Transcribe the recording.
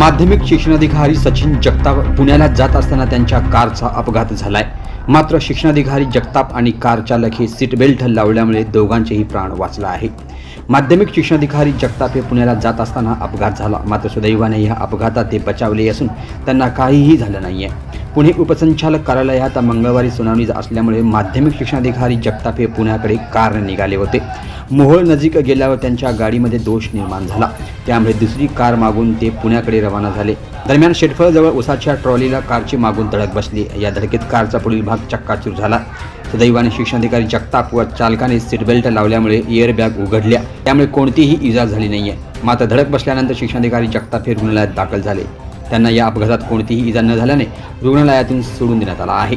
माध्यमिक शिक्षणाधिकारी सचिन जगताप पुण्याला जात असताना त्यांच्या कारचा अपघात झालाय. मात्र शिक्षणाधिकारी जगताप आणि कार चालक हे सीट बेल्ट लावल्यामुळे दोघांचेही प्राण वाचला आहे. माध्यमिक शिक्षणाधिकारी जगताप हे पुण्याला जात असताना अपघात झाला. मात्र सुदैवाने या अपघातात ते बचावले असून त्यांना काहीही झालं नाहीये. पुणे उपसंचालक कार्यालयात मंगळवारी सुनावणी असल्यामुळे माध्यमिक शिक्षणाधिकारी जगताप हे पुण्याकडे कारने निघाले होते. मोहोळ नजीक गेल्यावर त्यांच्या गाडीमध्ये दोष निर्माण झाला. त्यामुळे दुसरी कार मागून ते पुण्याकडे रवाना झाले. दरम्यान शेटफळजवळ उसाच्या ट्रॉलीला कारची मागून धडक बसली. या धडकेत कारचा पुढील भाग चक्काचूर झाला. सुदैवाने शिक्षणाधिकारी जगताप व चालकाने सीटबेल्ट लावल्यामुळे एअरबॅग उघडल्या. त्यामुळे कोणतीही इजा झाली नाहीये. मात्र धडक बसल्यानंतर शिक्षणाधिकारी जगताप हे रुग्णालयात दाखल झाले. त्यांना या अपघातात कोणतीही इजा न झाल्याने रुग्णालयातून सोडून देण्यात आला आहे.